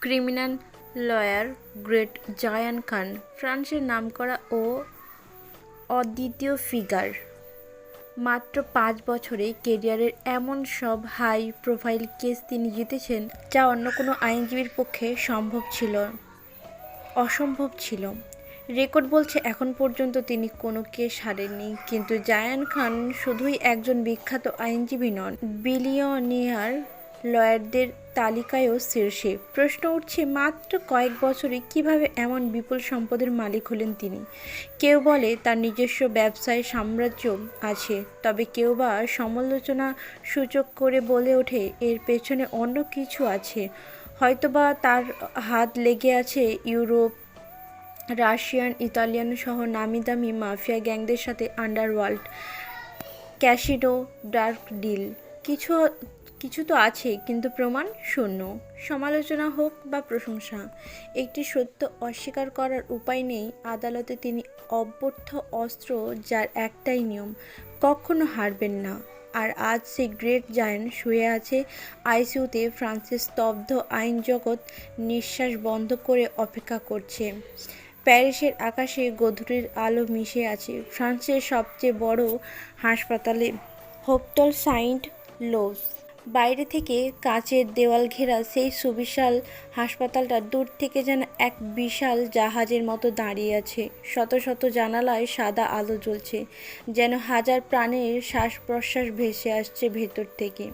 Criminal lawyer great Zayan Khan, ফ্রান্সের নামকরা ও অদ্বিতীয় ফিগার। মাত্র পাঁচ বছরে কেরিয়ারের এমন সব হাই প্রোফাইল কেস তিনি জিতেছেন, যা অন্য কোনো আইনজীবীর পক্ষে সম্ভব ছিল, অসম্ভব ছিল। রেকর্ড বলছে এখন পর্যন্ত তিনি কোনো কেস হারেননি। কিন্তু জায়ান খান শুধুই একজন বিখ্যাত আইনজীবী নন, বিলিয়নিয়ার লয়ারদের তালিকায়ও শীর্ষে। প্রশ্ন উঠছে, মাত্র কয়েক বছরে কীভাবে এমন বিপুল সম্পদের মালিক হলেন তিনি? কেউ বলে তার নিজস্ব ব্যবসায় সাম্রাজ্য আছে, তবে কেউ বা সমালোচনা সূচক করে বলে ওঠে এর পেছনে অন্য কিছু আছে। হয়তোবা তার হাত লেগে আছে ইউরোপ রাশিয়ান, ইতালিয়ান সহ নামি দামি মাফিয়া গ্যাংদের সাথে আন্ডারওয়ার্ল্ড ক্যাসিনো ডার্ক ডিল কিছু কিছু তো আছে, কিন্তু প্রমাণ শূন্য। সমালোচনা হোক বা প্রশংসা, একটি সত্য অস্বীকার করার উপায় নেই। আদালতে তিনি অব্যর্থ অস্ত্র, যার একটাই নিয়ম, কখনো হারবেন না। আর আজ সেই গ্রেট জায়ান্ট শুয়ে আছে আইসিউতে, ফ্রান্সের স্তব্ধ আইন জগৎ নিঃশ্বাস বন্ধ করে অপেক্ষা করছে। প্যারিসের আকাশে গধূলির আলো মিশে আছে ফ্রান্সের সবচেয়ে বড় হাসপাতালে হোপটল সাইন্ট লোস বাইরে থেকে কাচের দেওয়াল ঘেরা সেই সুবিশাল হাসপাতালটা দূর থেকে যেন এক বিশাল জাহাজের মতো দাঁড়িয়ে আছে। শত শত জানালায় সাদা আলো জ্বলছে, যেন হাজার প্রাণের শ্বাস প্রশ্বাস ভেসে আসছে ভেতর থেকে।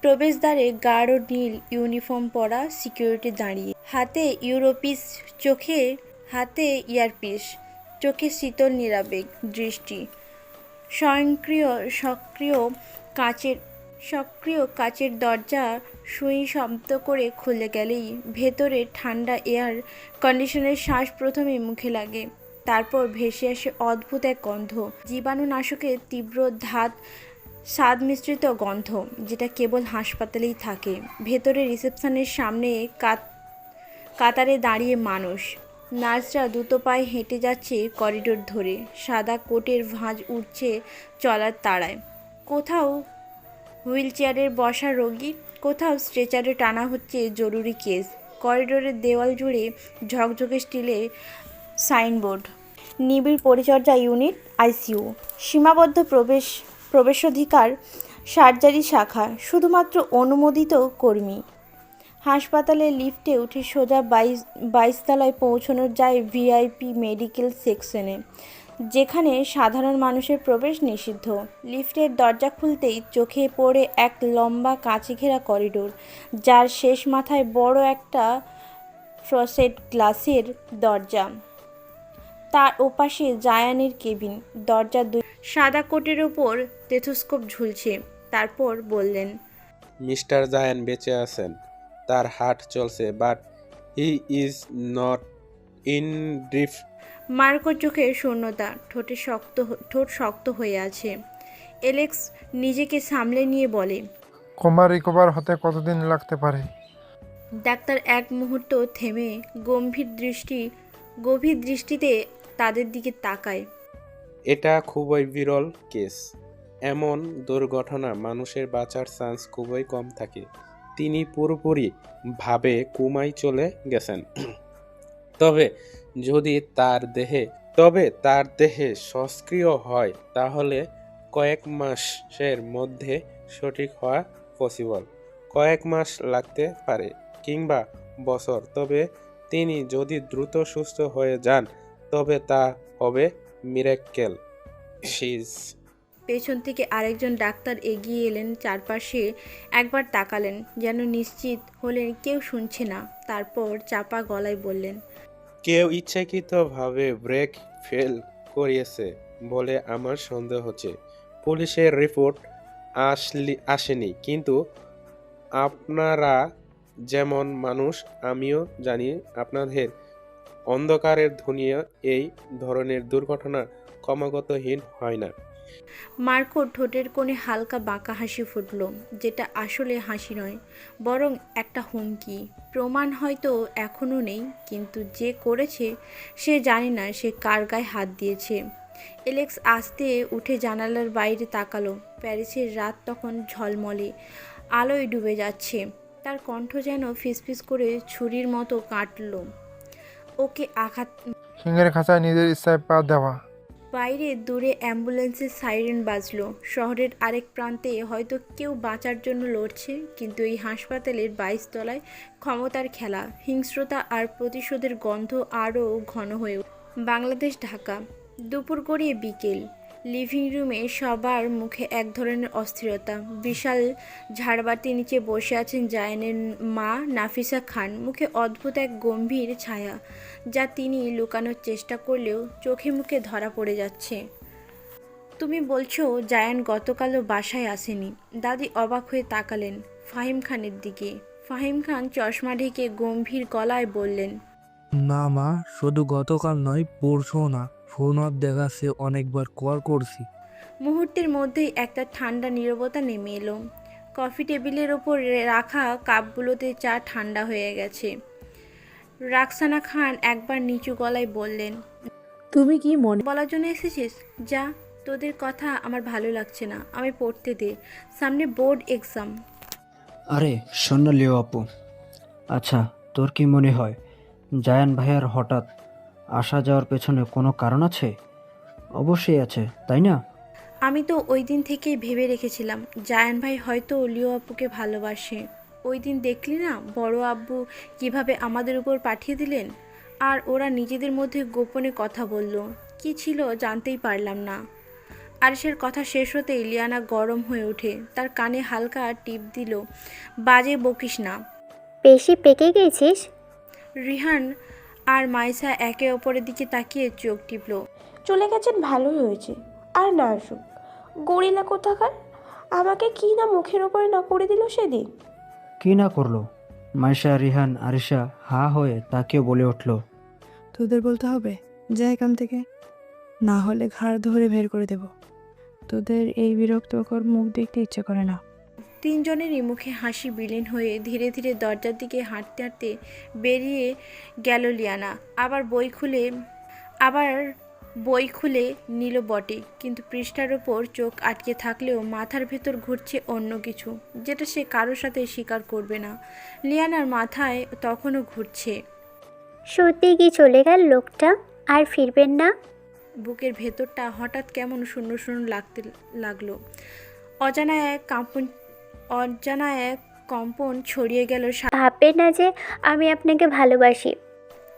প্রবেশদ্বারে গাঢ় নীল ইউনিফর্ম পরা সিকিউরিটি দাঁড়িয়ে। হাতে ইউরোপিস চোখে হাতে ইয়ারপিস, চোখে শীতল নিরাবেগ, দৃষ্টি, স্বয়ংক্রিয়, সক্রিয় কাচের সক্রিয় কাচের দরজা সুই শব্দ করে খুলে গেলেই ভেতরে ঠান্ডা এয়ার কন্ডিশনের শ্বাস প্রথমে মুখে লাগে, তারপর ভেসে আসে অদ্ভুত এক গন্ধ জীবাণুনাশকের তীব্র ধাত স্বাদ মিশ্রিত গন্ধ, যেটা কেবল হাসপাতালেই থাকে। ভেতরে রিসেপশনের সামনে কাত, কাতারে দাঁড়িয়ে মানুষ নার্সরা দুটো পায়ে হেঁটে যাচ্ছে করিডোর ধরে। সাদা কোটের ভাঁজ উঠছে চলার তাড়ায় কোথাও হুইল চেয়ারে বসা রোগী, কোথাও স্ট্রেচারে টানা হচ্ছে জরুরি কেস। করিডোরের দেওয়াল জুড়ে ঝকঝকে স্টিলে সাইনবোর্ড। নিবিড় পরিচর্যা ইউনিট, আইসিইউ। সীমাবদ্ধ প্রবেশ, প্রবেশাধিকার, সার্জারি শাখা, শুধুমাত্র অনুমোদিত কর্মী। হাসপাতালে লিফটে উঠে সোজা বাইশ, বাইশতলায় পৌঁছানো যায় ভিআইপি মেডিকেল সেকশনে, যেখানে সাধারণ মানুষের প্রবেশ নিষিদ্ধ। লিফটের দরজা খুলতেই চোখে পড়ে এক লম্বা কাঁচে ঘেরা করিডোর, যার শেষ মাথায় বড় একটা ফ্রসেট গ্লাসের দরজা। তার ওপাশে জায়ানের কেবিন দরজার দুই সাদা কোটের ওপর টেথোস্কোপ ঝুলছে, তারপর বললেন, মিস্টার জায়ান বেঁচে আছেন। তার হার্ট চলছে but he is not in drift মার্কোর চোখে শূন্যতা ঠোঁটে শক্ত ঠোঁট শক্ত হয়ে আছে। এলেক্স নিজেকে সামলে নিয়ে বলে কোমা রিকভার হতে কতদিন লাগতে পারে? ডাক্তার এক মুহূর্ত থেমে গম্ভীর দৃষ্টি গভীর দৃষ্টিতে তাদের দিকে তাকায়। এটা খুবই বিরল কেস এমন দুর্ঘটনা মানুষের বাঁচার চান্স খুবই কম থাকে। তিনি পুরোপুরি ভাবে কুমাই চলে গেছেন। তবে যদি তার দেহে, তবে তার দেহে সক্রিয় হয়, তাহলে কয়েক মাসের মধ্যে সঠিক হওয়া পসিবল কয়েক মাস লাগতে পারে কিংবা বছর, তবে তিনি যদি দ্রুত সুস্থ হয়ে যান, তবে তা হবে মিরাক্কেল শিজ পেছন থেকে আরেকজন ডাক্তার এগিয়ে এলেন, চারপাশে একবার তাকালেন, যেন নিশ্চিত হলেন কেউ শুনছে না। তারপর চাপা গলায় বললেন, কেউ ইচ্ছাকৃতভাবে ব্রেক ফেল করিয়েছে বলে আমার সন্দেহ হচ্ছে। পুলিশের রিপোর্ট আসলি, আসেনি, কিন্তু আপনারা যেমন মানুষ, আমিও জানি আপনাদের অন্ধকারের দুনিয়া এই ধরনের দুর্ঘটনা ক্রমাগতহীন হয় না। মার্কো ঠোঁটের কোণে হালকা বাঁকা হাসি ফুটল, যেটা আসলে হাসি নয়, বরং একটা হুমকি। প্রমাণ হয়তো এখনও নেই, কিন্তু যে করেছে, সে জানে না সে কার গায়ে হাত দিয়েছে। এলেক্স আস্তে উঠে জানালার বাইরে তাকালো। প্যারিসের রাত তখন ঝলমলে, আলোয় ডুবে যাচ্ছে। তার কণ্ঠ যেন ফিসফিস করে ছুরির মতো কাটল। ওকে আঘাত সিংহের খাঁচায় নিজের ইচ্ছায় পা দেওয়া। বাইরে দূরে অ্যাম্বুলেন্সের সাইরেন বাজলো। শহরের আরেক প্রান্তে হয়তো কেউ বাঁচার জন্য লড়ছে, কিন্তু এই হাসপাতালের বাইশ তলায় ক্ষমতার খেলা, হিংস্রতা আর প্রতিশোধের গন্ধ আরও ঘন হয়ে বাংলাদেশ ঢাকা দুপুর গড়িয়ে বিকেল। লিভিং রুমে সবার মুখে এক ধরনের অস্থিরতা। বিশাল ঝাড়বাতির নিচে বসে আছেন জায়ানের মা নাফিসা খান। মুখে অদ্ভুত এক গম্ভীর ছায়া, যা তিনি লুকানোর চেষ্টা করলেও চোখে মুখে ধরা পড়ে যাচ্ছে। তুমি বলছো জায়ান গতকালও বাসায় আসেনি। দাদি অবাক হয়ে তাকালেন ফাহিম খানের দিকে। ফাহিম খান চশমা ঢেকে গম্ভীর গলায় বললেন, না মা, শুধু গতকাল নয়, পরশুও না। ফোনত দেখাচ্ছে অনেকবার কল করছি। মুহূর্তের মধ্যেই একটা ঠান্ডা নীরবতা নেমে এলো। কফি টেবিলের ওপর রাখা কাপগুলোতে চা ঠান্ডা হয়ে গেছে। রাকসানা খান একবার নিচু গলায় বললেন তুমি কি মনে বলার জন্য এসেছিস? যা তোদের কথা আমার ভালো লাগছে না আমি পড়তে দে। সামনে বোর্ড এক্সাম। আরে শোন লিও আপু। আচ্ছা তোর কি মনে হয় জায়ান ভাইয়ার হঠাৎ আসা যাওয়ার পেছনে কোনো কারণ আছে? অবশ্যই আছে তাই না? আমি তো ওই দিন থেকেই ভেবে রেখেছিলাম জায়ান ভাই হয়তো লিও আব্বুকে ভালোবাসে। ওই দিন দেখলি না বড় আব্বু কীভাবে আমাদের উপর পাঠিয়ে দিলেন? আর ওরা নিজেদের মধ্যে গোপনে কথা বলল কি ছিল জানতেই পারলাম না। আর আরিসের কথা শেষ হতে ইলিয়ানা গরম হয়ে ওঠে তার কানে হালকা টিপ দিল বাজে বকিস না। বেশি পেকে গেছিস? রিহান আর মাইসা একে অপরের দিকে তাকিয়ে চোখ টিপল। চলে গেছেন ভালোই হয়েছে। আর না আসুক গরিলা কোথাকার? আমাকে কি না মুখের ওপরে না করে দিল সেদিন? কি না করল? মাইশা রিহান আরিশা হা হয়ে তাকেও বলে উঠল তোদের বলতে হবে? যা এখান থেকে। না হলে ঘাড় ধরে বের করে দেব। তোদের এই বিরক্তকর মুখ দেখতে ইচ্ছে করে না। তিনজনেরই মুখে হাসি বিলীন হয়ে ধীরে ধীরে দরজার দিকে হাঁটতে হাঁটতে বেরিয়ে গেল লিয়ানা। আবার বই খুলে আবার বই খুলে নিল বটে। কিন্তু পৃষ্ঠার ওপর চোখ আটকে থাকলেও মাথার ভেতর ঘুরছে অন্য কিছু যেটা সে কারোর সাথে স্বীকার করবে না। লিয়ানার মাথায় তখনও ঘুরছে। সত্যি কি চলে গেল লোকটা? আর ফিরবেন না? বুকের ভেতরটা হঠাৎ কেমন শূন্য শূন্য লাগতে লাগল। অজানা এক কাঁপন অজানা এক কম্পন ছড়িয়ে গেল সা- ভাববেন না যে আমি আপনাকে ভালোবাসি।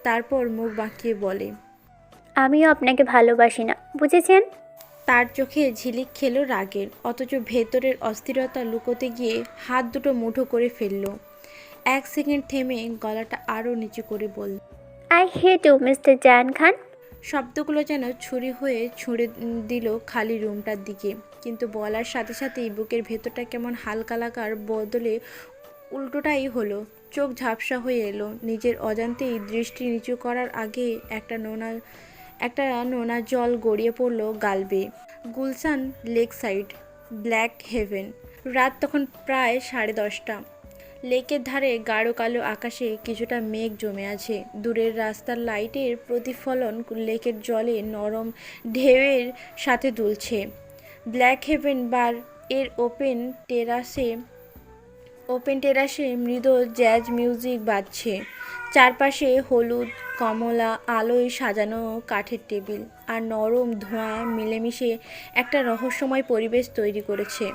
তারপর মুখ বাঁকিয়ে বলে আমিও আপনাকে ভালোবাসি না বুঝেছেন? তার চোখে ঝিলিক খেলো রাগের অথচ ভেতরের অস্থিরতা লুকোতে গিয়ে হাত দুটো মুঠো করে ফেলল। এক সেকেন্ড থেমে গলাটা আরও নিচু করে বলল I hate you mister Zayan Khan শব্দগুলো যেন ছুরি হয়ে ছুঁড়ে দিল খালি রুমটার দিকে। কিন্তু বলার সাথে সাথেই বুকের ভেতরটা কেমন হালকা লাগার বদলে উল্টোটাই হলো। চোখ ঝাপসা হয়ে এলো। নিজের অজান্তেই দৃষ্টি নিচু করার আগে একটা নোনা একটা নোনা জল গড়িয়ে পড়ল গালবে। Gulshan lake side, black heaven. রাত তখন প্রায় সাড়ে দশটা। লেকের ধারে গাঢ় কালো আকাশে কিছুটা মেঘ জমে আছে। দূরের রাস্তার লাইটের প্রতিফলন লেকের জলে নরম ঢেউয়ের সাথে দুলছে। ব্ল্যাক হেভেন বার এর ওপেন টেরাসে ওপেন টেরাসে মৃদু জ্যাজ মিউজিক বাজছে। চারপাশে হলুদ, কমলা, আলোয় সাজানো কাঠের টেবিল আর নরম ধোঁয়া মিলেমিশে একটা রহস্যময় পরিবেশ তৈরি করেছে।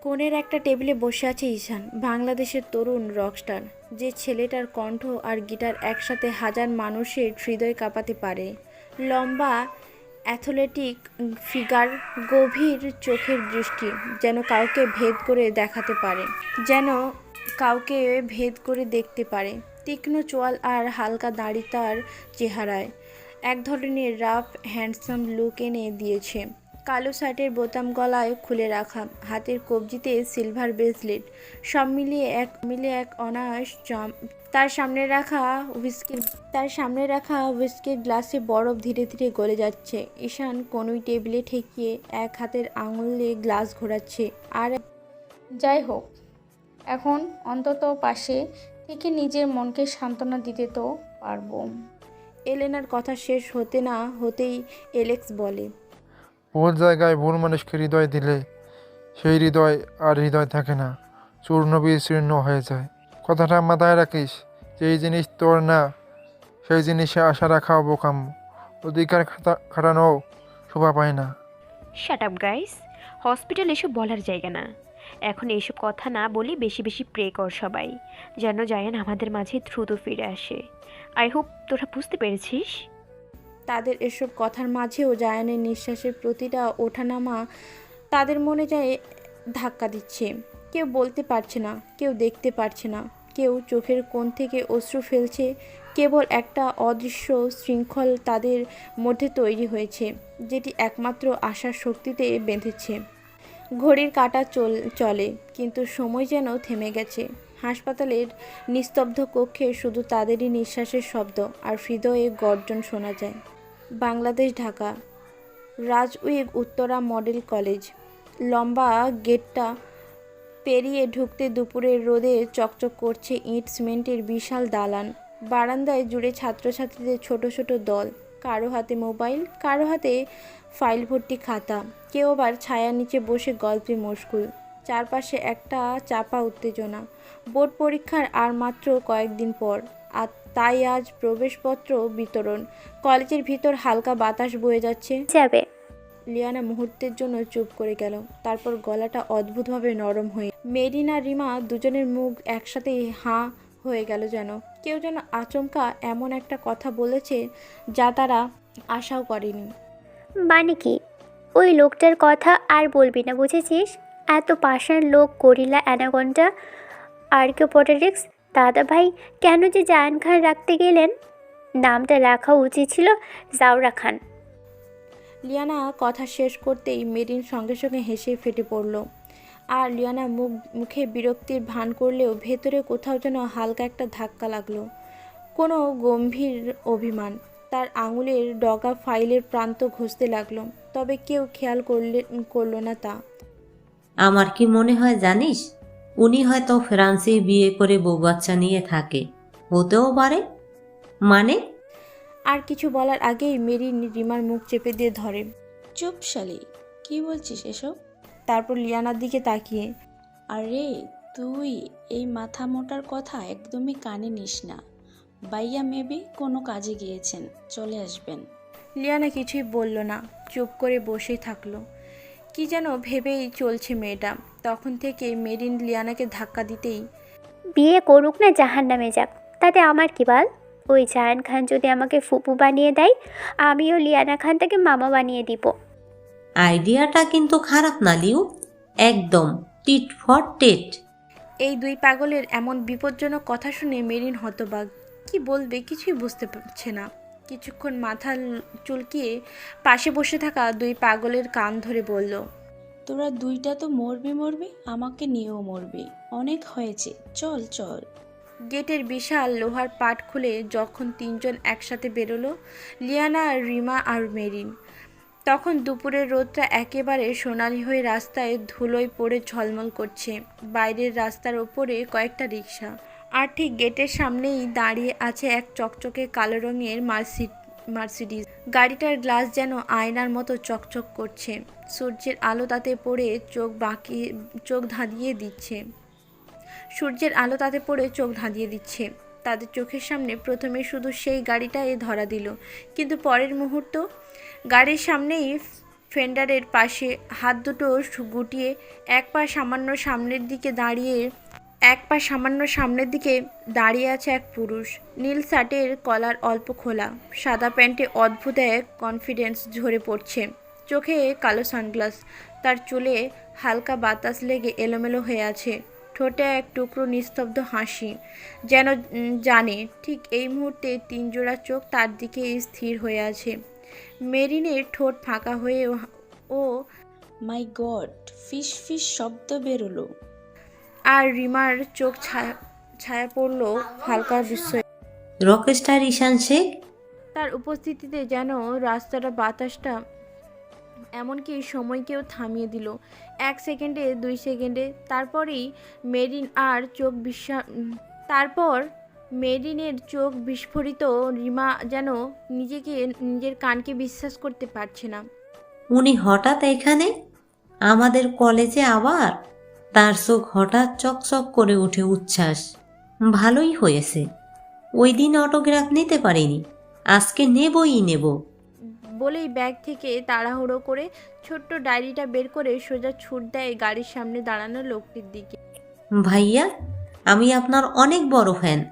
কোণের একটা টেবিলে বসে আছে ঈশান, বাংলাদেশের তরুণ রকস্টার, যে ছেলেটার কণ্ঠ আর গিটার একসাথে হাজার মানুষের হৃদয় কাঁপাতে পারে। লম্বা অ্যাথলেটিক ফিগার গভীর চোখের দৃষ্টি, যেন কাউকে ভেদ করে দেখাতে পারে, যেন কাউকে ভেদ করে দেখতে পারে। তীক্ষ্ণ চোয়াল আর হালকা দাড়ি তার চেহারায়। এক ধরনের রাফ হ্যান্ডসাম লুক এনে দিয়েছে। কালো শার্টের বোতাম গলায় খুলে রাখা, হাতের কবজিতে সিলভার ব্রেসলেট, সব মিলিয়ে এক মিলিয়ে এক অনায়াস জম তার সামনে রাখা হুইস্কির তার সামনে রাখা হুইস্কির গ্লাসে বরফ ধীরে ধীরে গলে যাচ্ছে। ঈশান কোনোই টেবিলে ঠেকিয়ে এক হাতের আঙুলে গ্লাস ঘোরাচ্ছে। আর যাই হোক, এখন অন্তত পাশে থেকে নিজের মনকে সান্ত্বনা দিতে তো পারব। এলেনার কথা শেষ হতে না হতেই এলেক্স বলে ভুল জায়গায় ভুল মানুষকে হৃদয় দিলে সেই হৃদয় আর হৃদয় থাকে না। চূর্ণ বিচূর্ণ হয়ে যায়। কথাটা মাথায় রাখিস, যেই জিনিস তোর না, সেই জিনিসে আশা রাখাও বোকাম অধিকার খাতা খাটানোও শোভা পায় না। শাট আপ গাইস হসপিটাল এসব বলার জায়গা না। এখন এইসব কথা না বলি বেশি বেশি প্রে কর সবাই, যেন জায়ান আমাদের মাঝে দ্রুত ফিরে আসে। আই হোপ তোরা বুঝতে পেরেছিস? তাদের এসব কথার মাঝেও জায়ানের নিঃশ্বাসের প্রতিটা ওঠানামা তাদের মনে যায় ধাক্কা দিচ্ছে। কেউ বলতে পারছে না, কেউ দেখতে পারছে না। কেউ চোখের কোণ থেকে অশ্রু ফেলছে, কেবল একটা অদৃশ্য শৃঙ্খল তাদের মধ্যে তৈরি হয়েছে, যেটি একমাত্র আশার শক্তিতে বেঁধেছে। ঘড়ির কাঁটা চল, চলে, কিন্তু সময় যেন থেমে গেছে। হাসপাতালের নিস্তব্ধ কক্ষে শুধু তাদেরই নিঃশ্বাসের শব্দ আর হৃদয়ে গর্জন শোনা যায়। Bangladesh, Dhaka. Rajuk Uttara model college. লম্বা গেটটা পেরিয়ে ঢুকতে দুপুরের রোদে চকচক করছে ইট, সিমেন্টের বিশাল দালান। বারান্দায় জুড়ে ছাত্রছাত্রীদের ছোট ছোট দল। কারও হাতে মোবাইল, কারও হাতে ফাইল ভর্তি খাতা। কেউ আবার ছায়ার নিচে বসে গল্পে মশগুল। চারপাশে একটা চাপা উত্তেজনা। বোর্ড পরীক্ষার আর মাত্র কয়েকদিন পর। আর তাই আজ প্রবেশপত্র বিতরণ। কলেজের ভিতর হালকা বাতাস বয়ে যাচ্ছে। যাবে। লিয়ানা মুহূর্তের জন্য চুপ করে গেল। তারপর গলাটা অদ্ভুতভাবে নরম হয়ে মেরিনা রিমা দুজনের মুখ একসাথে হাঁ হয়ে গেল যেন। কেউ যেন আচমকা এমন একটা কথা বলেছে যা তারা আশাও করেনি। মানে কি? ওই লোকটার কথা আর বলবি না বুঝেছিস? এত পাষাণ লোক গরিলা অ্যানাগন্ডা আর্কিওপটেরিক্স দাদা ভাই কেন যে জায়ান খান রাখতে গেলেন? নামটা রাখা উচিত ছিল জাওরা খান। লিয়ানা কথা শেষ করতেই মেরিন সঙ্গে সঙ্গে হেসে ফেটে পড়ল। আর লিয়ানা মুখ মুখে বিরক্তির ভান করলেও ভেতরে কোথাও যেন হালকা একটা ধাক্কা লাগল। কোনো গম্ভীর অভিমান তার আঙুলের ডগা ফাইলের প্রান্ত ঘষতে লাগল তবে কেউ খেয়াল করলে করল না তা। আমার কি মনে হয় জানিস উনি হয়তো ফ্রান্সে বিয়ে করে বউ বাচ্চা নিয়ে থাকে। হতেও পারে। মানে? আর কিছু বলার আগেই মেরি রিমার মুখ চেপে দিয়ে ধরে। চুপ শালি কি বলছিস এসব? তারপর লিয়ানার দিকে তাকিয়ে। আরে তুই এই মাথা মোটার কথা একদমই কানে নিস না। বাইয়া মেবি কোনো কাজে গিয়েছেন চলে আসবেন। লিয়ানা কিছুই বলল না চুপ করে বসেই থাকল। কি যেন ভেবেই চলছে মেয়েটা। তখন থেকে মেরিন লিয়ানাকে ধাক্কা দিতেই বিয়ে করুক না জাহান নামে যাক তাতে আমার কি বল? ওই জায়ান খান যদি আমাকে ফুপু বানিয়ে দেয় আমিও লিয়ানা খান তাকে মামা বানিয়ে দিব। আইডিয়াটা কিন্তু খারাপ না লিউ। একদম টিট ফর টেট। এই দুই পাগলের এমন বিপজ্জনক কথা শুনে মেরিন হতবাক। কি বলবে কিছুই বুঝতে পারছে না। কিছুক্ষণ মাথা চুলকিয়ে পাশে বসে থাকা দুই পাগলের কান ধরে বলল তোরা দুইটা তো মরবি মরবি আমাকে নিয়েও মরবি। অনেক হয়েছে। চল চল। গেটের বিশাল লোহার পাট খুলে যখন তিনজন একসাথে বেরোলো লিয়ানা রিমা আর মেরিন। তখন দুপুরের রোদটা একেবারে সোনালি হয়ে রাস্তায় ধুলোয় পড়ে ঝলমল করছে। বাইরের রাস্তার ওপরে কয়েকটা রিক্সা আর ঠিক গেটের সামনেই দাঁড়িয়ে আছে এক চকচকে কালো রঙের মার্সি, মার্সিডিজ। গাড়িটার গ্লাস যেন আয়নার মতো চকচক করছে। সূর্যের আলো তাতে পড়ে চোখ বাঁকিয়ে চোখ ধাঁধিয়ে দিচ্ছে। সূর্যের আলো তাতে পড়ে চোখ ধাঁধিয়ে দিচ্ছে। তাদের চোখের সামনে প্রথমে শুধু সেই গাড়িটাই ধরা দিল। কিন্তু পরের মুহূর্ত গাড়ির সামনেই ফেন্ডারের পাশে হাত দুটো গুটিয়ে এক পা সামান্য সামনের দিকে দাঁড়িয়ে এক পা সামান্য সামনের দিকে দাঁড়িয়ে আছে এক পুরুষ। নীল শার্টের কলার অল্প খোলা। সাদা প্যান্টে অদ্ভুত এক কনফিডেন্স ঝরে পড়ছে। চোখে কালো সানগ্লাস তার চুলে হালকা বাতাস লেগে এলোমেলো হয়ে আছে। ঠোঁটে এক টুকরো নিস্তব্ধ হাসি। যেন জানে, ঠিক এই মুহূর্তে তিন জোড়া চোখ তার দিকে স্থির হয়ে আছে। মেরিনের ঠোঁট ফাঁকা হয়ে ও- ও মাই গড ফিস ফিস শব্দ বেরোলো। আর রিমার চোখ ছায়া ছায়া পড়ল হালকা বিস্ময়। রকস্টার ঈশান শেখ? তার উপস্থিতিতে যেন রাস্তাটা বাতাসটা এমনকি সময়কেও থামিয়ে দিল। এক সেকেন্ডে দুই সেকেন্ডে তারপরেই মেরিন আর চোখ বিশ্বা তারপর মেরিনের চোখ বিস্ফোরিত রিমা যেন নিজেকে নিজের কানকে বিশ্বাস করতে পারছে না। উনি হঠাৎ এখানে? আমাদের কলেজে আবার? তার চোখ হঠাৎ চকচক করে উঠে উচ্ছ্বাস। ভালোই হয়েছে। ওই দিন অটোগ্রাফ নিতে পারিনি। আজকে নেবই নেব। বলেই ব্যাগ থেকে তাড়াহুড়ো করে ছোট্ট ডায়েরিটা বের করে সোজা ছুট দেয় গাড়ির সামনে দাঁড়ানো লোকটির দিকে। ভাইয়া আমি আপনার অনেক বড় ফ্যান।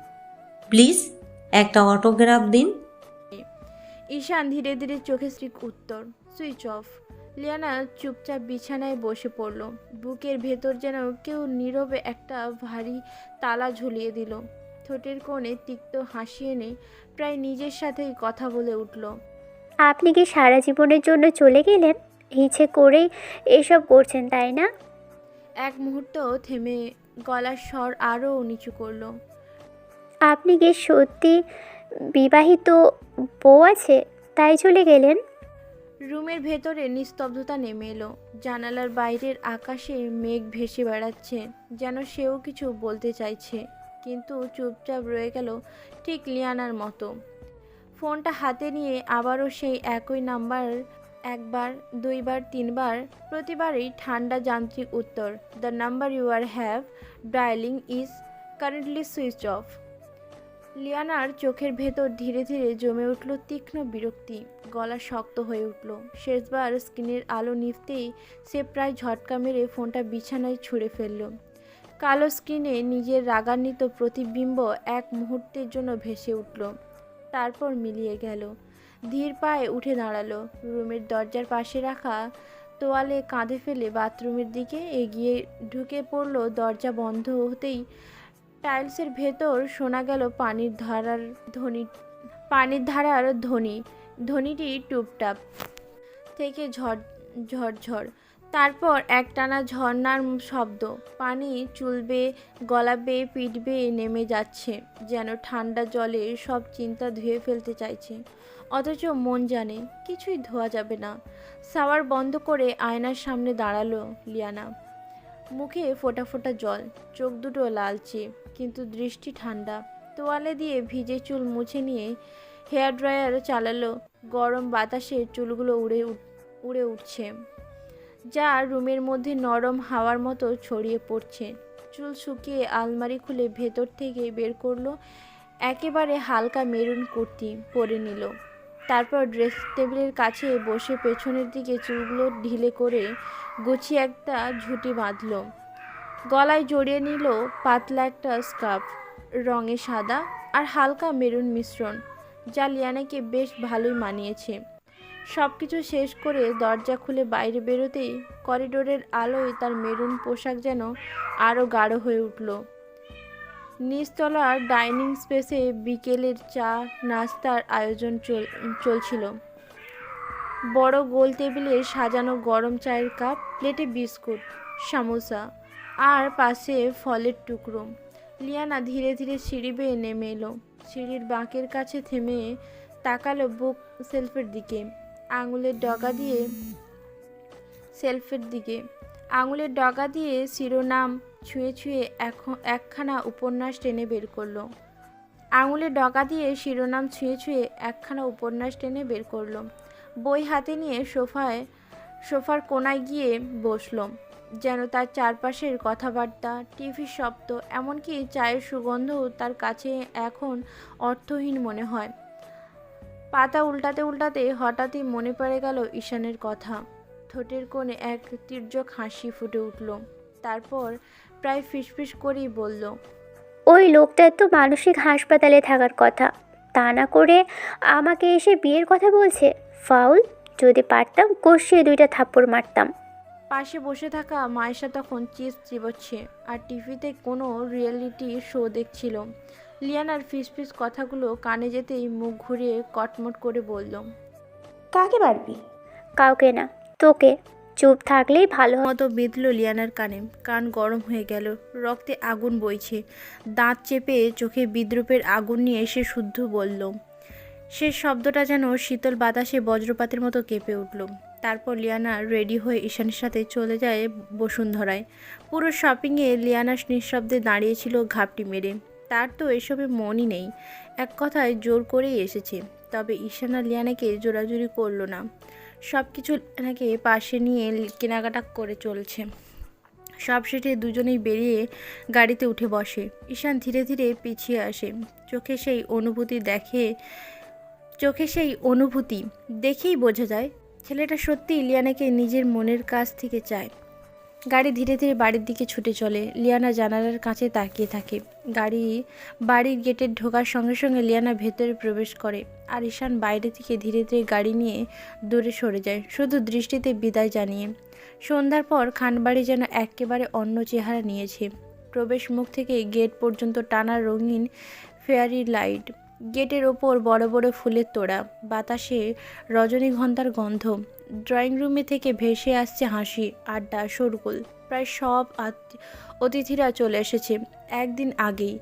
প্লিজ একটা অটোগ্রাফ দিন। ঈশান ধীরে ধীরে চোখে স্ত্রীক উত্তর সুইচ অফ। লিয়ানা চুপচাপ বিছানায় বসে পড়ল। বুকের ভেতর যেন কেউ নীরবে একটা ভারী তালা ঝুলিয়ে দিল। ঠোঁটের কোণে তিক্ত হাসি এনে প্রায় নিজের সাথেই কথা বলে উঠল। আপনি কি সারা জীবনের জন্য চলে গেলেন? ইচ্ছে করেই এসব করছেন তাই না? এক মুহূর্ত থেমে গলার স্বর আরও নিচু করল। আপনি কি সত্যি বিবাহিত বউ আছে তাই চলে গেলেন? রুমের ভেতরে নিস্তব্ধতা নেমে এলো। জানালার বাইরের আকাশে মেঘ ভেসে বেড়াচ্ছে, যেন সেও কিছু বলতে চাইছে। কিন্তু চুপচাপ রয়ে গেল ঠিক লিয়ানার মতো। ফোনটা হাতে নিয়ে আবারও সেই একই নাম্বার একবার, দুইবার, তিনবার, প্রতিবারই ঠান্ডা যান্ত্রিক উত্তর। The number you are have dialing is currently switch off লিয়ানার চোখের ভেতর ধীরে ধীরে জমে উঠল তীক্ষ্ণ বিরক্তি। গলা শক্ত হয়ে উঠল। শেষবার স্ক্রিনের আলো নিভতেই সে প্রায় ঝটকা মেরে ফোনটা বিছানায় ছুঁড়ে ফেলল। কালো স্ক্রিনে নিজের রাগান্বিত প্রতিবিম্ব এক মুহূর্তের জন্য ভেসে উঠল। তারপর মিলিয়ে গেল। ধীর পায়ে উঠে দাঁড়াল। রুমের দরজার পাশে রাখা তোয়ালে কাঁধে ফেলে বাথরুমের দিকে এগিয়ে ঢুকে পড়ল দরজা বন্ধ হতেই টাইলসের ভেতর শোনা গেল পানির ধারার ধ্বনি, পানির ধারার ধ্বনি। ধ্বনিটি টুপটাপ থেকে ঝড়, ঝরঝর। তারপর একটানা ঝর্ণার শব্দ। পানি চুলবে, গলাবে, পিটবে, নেমে যাচ্ছে, যেন ঠান্ডা জলে সব চিন্তা ধুয়ে ফেলতে চাইছে। অথচ মন জানে, কিছুই ধোয়া যাবে না। সাওয়ার বন্ধ করে আয়নার সামনে দাঁড়াল লিয়ানা। মুখে ফোটা ফোটা জল, চোখ দুটো লালচে, কিন্তু দৃষ্টি ঠান্ডা। তোয়ালে দিয়ে ভিজে চুল মুছে নিয়ে হেয়ার ড্রায়ার চালালো, গরম বাতাসে চুলগুলো উড়ে উড়ে উঠছে। যা রুমের মধ্যে নরম হাওয়ার মতো ছড়িয়ে পড়ছে। চুল শুকিয়ে আলমারি খুলে ভেতর থেকে বের করল, একেবারে হালকা মেরুন কুর্তি পরে নিল। তারপর ড্রেস টেবিলের কাছে বসে পেছনের দিকে চুলগুলো ঢিলে করে গুছিয়ে একটা ঝুঁটি বাঁধল। গলায় জড়িয়ে নিল পাতলা একটা স্কার্ফ, রঙে সাদা আর হালকা মেরুন মিশ্রণ। যা লিয়ানাকে বেশ ভালোই মানিয়েছে। সব কিছু শেষ করে দরজা খুলে বাইরে বেরোতেই করিডোরের আলোয় তার মেরুন পোশাক যেন আরও গাঢ় হয়ে উঠল। নিচতলার ডাইনিং স্পেসে বিকেলের চা, নাস্তার আয়োজন চল, চলছিল। বড় গোল টেবিলে সাজানো গরম চায়ের কাপ, প্লেটে বিস্কুট, সামোসা, আর পাশে ফলের টুকরো। লিয়ানা ধীরে ধীরে সিঁড়ি বেয়ে নেমে এলো। সিঁড়ির বাঁকের কাছে থেমে তাকালো বুক সেলফের দিকে। আঙুলের ডগা দিয়ে সেলফের দিকে। আঙুলের ডগা দিয়ে শিরোনাম ছুঁয়ে ছুঁয়ে এখন একখানা উপন্যাস টেনে বের করল। আঙুলের ডগা দিয়ে শিরোনাম ছুঁয়ে ছুঁয়ে একখানা উপন্যাস টেনে বের করল। বই হাতে নিয়ে সোফায়, সোফার কোনায় গিয়ে বসল। যেন তার চারপাশের কথাবার্তা টিভির শব্দ, এমনকি চায়ের সুগন্ধও তার কাছে এখন অর্থহীন মনে হয়। পাতা উল্টাতে উল্টাতে হঠাৎই মনে পড়ে গেল ঈশানের কথা। ঠোঁটের কোণে এক তীর্যক হাসি ফুটে উঠল। তারপর প্রায় ফিসফিস করেই বলল, ওই লোকটার তো মানসিক হাসপাতালে থাকার কথা। তা না করে আমাকে এসে বিয়ের কথা বলছে? ফাউল, যদি পারতাম কষিয়ে দুইটা থাপ্পড় মারতাম। পাশে বসে থাকা মায়েশা তখন চিপস চিবোচ্ছে আর টিভিতে কোনো রিয়েলিটি শো দেখছিল। লিয়ানার ফিসফিস কথাগুলো কানে যেতেই মুখ ঘুরিয়ে কটমট করে বলল কাকে মারবি? কাউকে না তোকে। চুপ থাকলেই ভালো মতো বিঁধল লিয়ানার কানে। কান গরম হয়ে গেল। রক্তে আগুন বইছে। দাঁত চেপে চোখে বিদ্রুপের আগুন নিয়ে সে শুদ্ধ বলল সে শব্দটা যেন শীতল বাতাসে বজ্রপাতের মতো কেঁপে উঠল। তারপর লিয়ানা রেডি হয়ে ঈশানের সাথে চলে যায় বসুন্ধরায়। পুরো শপিংয়ে লিয়ানা নিঃশব্দে দাঁড়িয়েছিল ঘাপটি মেরে। তার তো এসবে মনই নেই। এক কথায় জোর করেই এসেছে। তবে ঈশানা লিয়ানাকে জোরাজুরি করল না। সব কিছু নাকি পাশে নিয়ে কেনাকাটা করে চলছে। সব শেষে দুজনেই বেরিয়ে গাড়িতে উঠে বসে। ঈশান ধীরে ধীরে পিছিয়ে আসে। চোখে সেই অনুভূতি দেখে, চোখে সেই অনুভূতি দেখেই বোঝা যায় ছেলেটা সত্যি লিয়ানাকে নিজের মনের কাছ থেকে চায়। গাড়ি ধীরে ধীরে বাড়ির দিকে ছুটে চলে। লিয়ানা জানালার কাছে তাকিয়ে থাকে। গাড়ি বাড়ির গেটের ঢোকার সঙ্গে সঙ্গে লিয়ানা ভেতরে প্রবেশ করে আর ঈশান বাইরে থেকে ধীরে ধীরে গাড়ি নিয়ে দূরে সরে যায়, শুধু দৃষ্টিতে বিদায় জানিয়ে। সন্ধ্যার পর খানবাড়ি যেন একেবারে অন্য চেহারা নিয়েছে। প্রবেশ মুখ থেকে গেট পর্যন্ত টানা রঙিন ফেয়ারি লাইট গেটের ওপর বড় বড় ফুলের তোড়া, বাতাসে রজনীগন্ধার গন্ধ। ড্রয়িং রুমে থেকে ভেসে আসছে হাসি, আড্ডা, শোরগোল। প্রায় সব অতিথিরা চলে এসেছে, একদিন আগেই।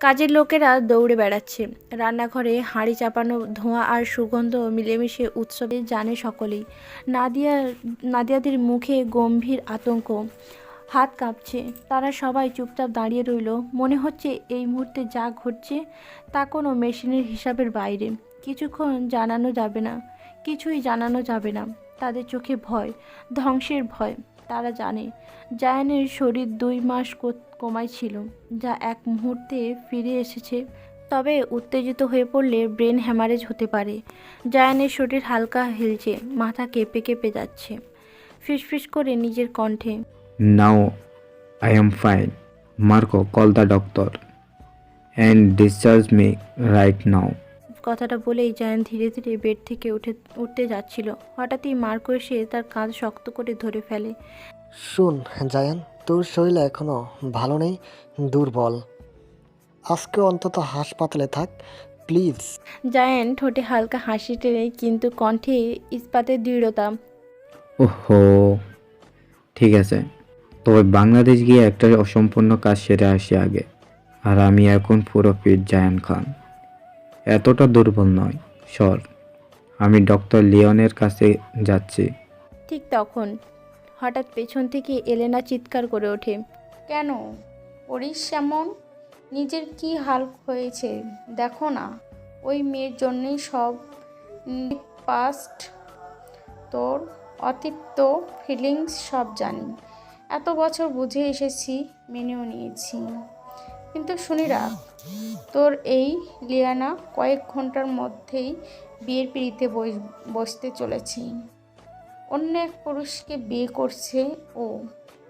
কাজের লোকেরা দৌড়ে বেড়াচ্ছে। রান্নাঘরে হাঁড়ি চাপানো, ধোঁয়া আর সুগন্ধ মিলেমিশে উৎসবে জানে সকলেই। নাদিয়া নাদিয়াদের মুখে গম্ভীর আতঙ্ক। হাত কাঁপছে। তারা সবাই চুপচাপ দাঁড়িয়ে রইল। মনে হচ্ছে এই মুহূর্তে যা ঘটছে তা কোনো মেশিনের হিসাবের বাইরে। কিছুক্ষণ জানানো যাবে না। কিছুই জানানো যাবে না। তাদের চোখে ভয়, ধ্বংসের ভয়। তারা জানে, জায়ানের শরীর দুই মাস কোমায় ছিল, যা এক মুহূর্তে ফিরে এসেছে। তবে উত্তেজিত হয়ে পড়লে ব্রেন হ্যামারেজ হতে পারে। জায়ানের শরীর হালকা হেলছে, মাথা কেঁপে কেঁপে যাচ্ছে। ফিসফিস করে নিজের কণ্ঠে Now I am fine. Marco, call the doctor. And discharge me right now. কথাটা বলেই জায়ান ধীরে ধীরে বেড থেকে উঠে উঠতে যাচ্ছিল। হঠাৎই মার্কো এসে তার কাঁধ শক্ত করে ধরে ফেলে। শুন জায়ান তোর শরীর এখনও ভালো নেই? দুর্বল। আজকে অন্তত হাসপাতালে থাক প্লিজ। জায়ান ঠোঁটে হালকা হাসি টেনে কিন্তু কণ্ঠে ইস্পাতের দৃঢ়তা ওহো ঠিক আছে। তবে বাংলাদেশ গিয়ে একটা অসম্পূর্ণ কাজ সেরে আসি আগে, আর আমি এখন পুরো ফিট জায়ান খান। এতটা দুর্বল নয়, সর। আমি ডক্টর লিওনের কাছে যাচ্ছি। ঠিক তখন। হঠাৎ পেছন থেকে এলেনা চিৎকার করে ওঠে, কেন? করিস এমন নিজের কি হাল হয়েছে? দেখো না, ওই মেয়ের জন্যই সব পাস্ট তোর অতিপ্ত ফিলিংস সব জানি। এত বছর বুঝে এসেছি, মেনেও নিয়েছি। কিন্তু শুনি রাখ, তোর এই লিয়ানা কয়েক ঘণ্টার মধ্যেই বিয়ের পিড়িতে বস- বসতে চলেছি। অন্য এক পুরুষকে বিয়ে করছে ও।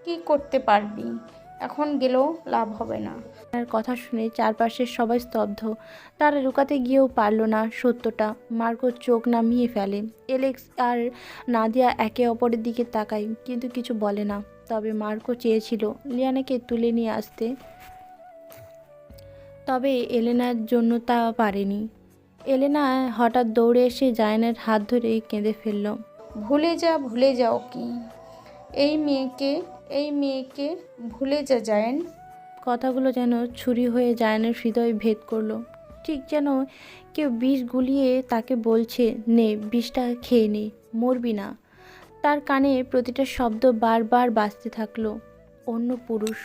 কি করতে পারবি? এখন গেলেও লাভ হবে না। তার কথা শুনে চারপাশের সবাই স্তব্ধ। তারা লুকাতে গিয়েও পারল না সত্যটা। মার্কো চোখ নামিয়ে ফেলে। এলেক্স আর নাদিয়া একে অপরের দিকে তাকায়, কিন্তু কিছু বলে না। তবে মার্কো চেয়েছিল লিয়ানাকে তুলে নিয়ে আসতে। তবে এলেনার জন্য তা পারেনি। এলেনা হঠাৎ দৌড়ে এসে জায়নের হাত ধরে কেঁদে ফেলল, ভুলে যা, ভুলে যাও কি? এই মেয়েকে এই মেয়েকে ভুলে যা যায়েন কথাগুলো যেন ছুরি হয়ে জায়ানের হৃদয় ভেদ করল। ঠিক যেন কেউ বিষ গুলিয়ে তাকে বলছে, নে, বিষটা খেয়ে নে, মরবি না। তার কানে প্রতিটা শব্দ বারবার বাজতে থাকল। অন্য পুরুষ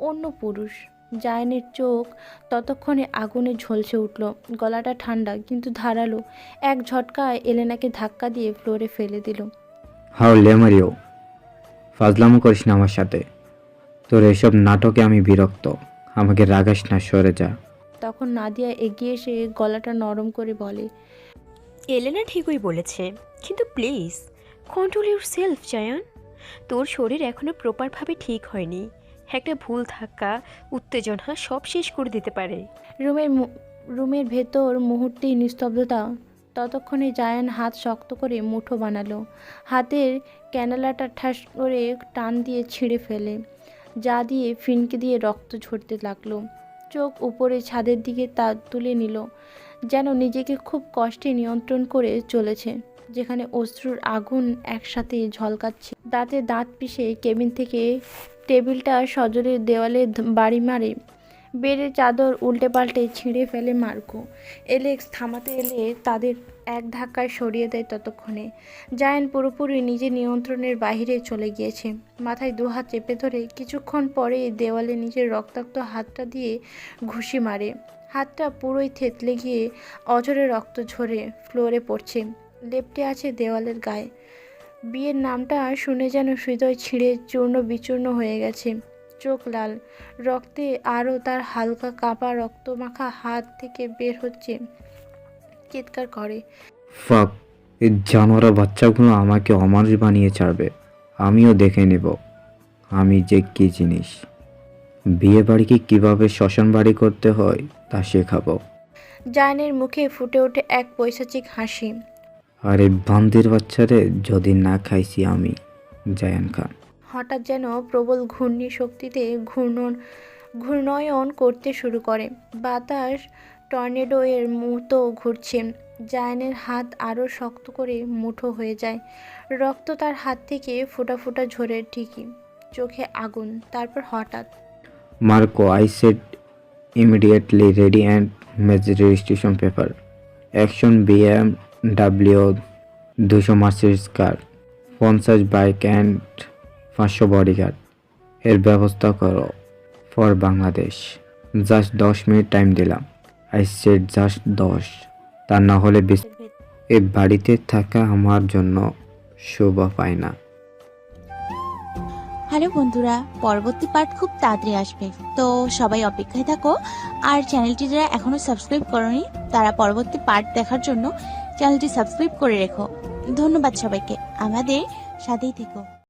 অন্য পুরুষ। জায়নের চোখ ততক্ষণে আগুনে ঝলসে উঠল। গলাটা ঠান্ডা কিন্তু ধারালো। এক ঝটকায় এলেনাকে ধাক্কা দিয়ে ফ্লোরে ফেলে দিল। হাও লেমারিও ফাজলামো করিস না আমার সাথে। তোর এসব নাটকে আমি বিরক্ত। আমাকে রাগাস না সরে যা। তখন নাদিয়া এগিয়ে এসে গলাটা নরম করে বলে এলেনা ঠিকই বলেছে কিন্তু please. Control your self Zayan তোর শরীর এখনও প্রপারভাবে ঠিক হয়নি। একটা ভুল ধাক্কা, উত্তেজনা সব শেষ করে দিতে পারে। রুমের রুমের ভেতর মুহূর্তেই নিস্তব্ধতা। ততক্ষণে জায়ান হাত শক্ত করে মুঠো বানালো। হাতের ক্যানেলাটা ঠাস করে টান দিয়ে ছিঁড়ে ফেলে। যা দিয়ে ফিনকে দিয়ে রক্ত ঝরতে লাগল। চোখ উপরে ছাদের দিকে তা তুলে নিল, যেন নিজেকে খুব কষ্টে নিয়ন্ত্রণ করে চলেছে। যেখানে অশ্রুর আগুন একসাথে ঝলকাচ্ছে। দাঁতে দাঁত পিষে কেবিন থেকে টেবিলটা সজোরে দেওয়ালে বাড়ি মারে। বেডের চাদর উল্টে পাল্টে ছিঁড়ে ফেলে মার্কো। এলেক্স থামাতে এলে তাদের এক ধাক্কায় সরিয়ে দেয় ততক্ষণে। জায়ান পুরোপুরি নিজের নিয়ন্ত্রণের বাইরে চলে গিয়েছে। মাথায় দু হাত চেপে ধরে কিছুক্ষণ পরে দেওয়ালে নিজের রক্তাক্ত হাতটা দিয়ে ঘুষি মারে। হাতটা পুরোই থেতলে গিয়ে অঝরে রক্ত ঝরে ফ্লোরে পড়ছে। লেপটে আছে দেওয়ালের গায়ে। বিয়ের নামটা শুনে যেন হৃদয় ছিঁড়ে চূর্ণ বিচূর্ণ হয়ে গেছে। চোখ লাল। রক্তে আরও তার হালকা কাপা রক্তমাখা হাত থেকে বের হচ্ছে। চিৎকার করে। ফাক। এই জানোয়ারা বাচ্চাগুলো আমাকে অমানুষ বানিয়ে ছাড়বে। আমিও দেখে নেব। আমি যে কী জিনিস। বিয়ে বাড়িকে কীভাবে শ্মশান বাড়ি করতে হয় তা শেখাবো। জায়নের মুখে ফুটে ওঠে এক পৈশাচিক হাসি। আর এই বান্দির বাচ্চারে যদি না খাইছি আমি জায়ান খান। হঠাৎ যেন প্রবল ঘূর্ণি শক্তিতে ঘূর্ণন ঘূর্ণয়ন করতে শুরু করে। বাতাস টর্নেডো এর মতো ঘুরছে। জায়নের হাত আরও শক্ত করে মুঠো হয়ে যায়। রক্ত তার হাত থেকে ফোটা ফোটা ঝরে ঠিকই চোখে আগুন। তারপর হঠাৎ Marco I said immediately ready and major registration paper. Action BMW দুশো মার্সিডিস কার, পঞ্চাশ বাইক অ্যান্ড পাঁচশো বডিগার্ড। এর ব্যবস্থা করো। ফর বাংলাদেশ। জাস্ট দশ মিনিট টাইম দিলাম। আই সেট জাস্ট দশ। তা না হলে এ বাড়িতে থাকা আমার জন্য শোভা পায় না হ্যালো বন্ধুরা, পরবর্তী পার্ট খুব তাড়াতাড়ি আসবে। তো সবাই অপেক্ষায় থাকো। আর চ্যানেলটি যারা এখনও সাবস্ক্রাইব করনি, তারা পরবর্তী পার্ট দেখার জন্য চ্যানেলটি সাবস্ক্রাইব করে রেখো। ধন্যবাদ সবাইকে। আমাদের সাথেই থেকো।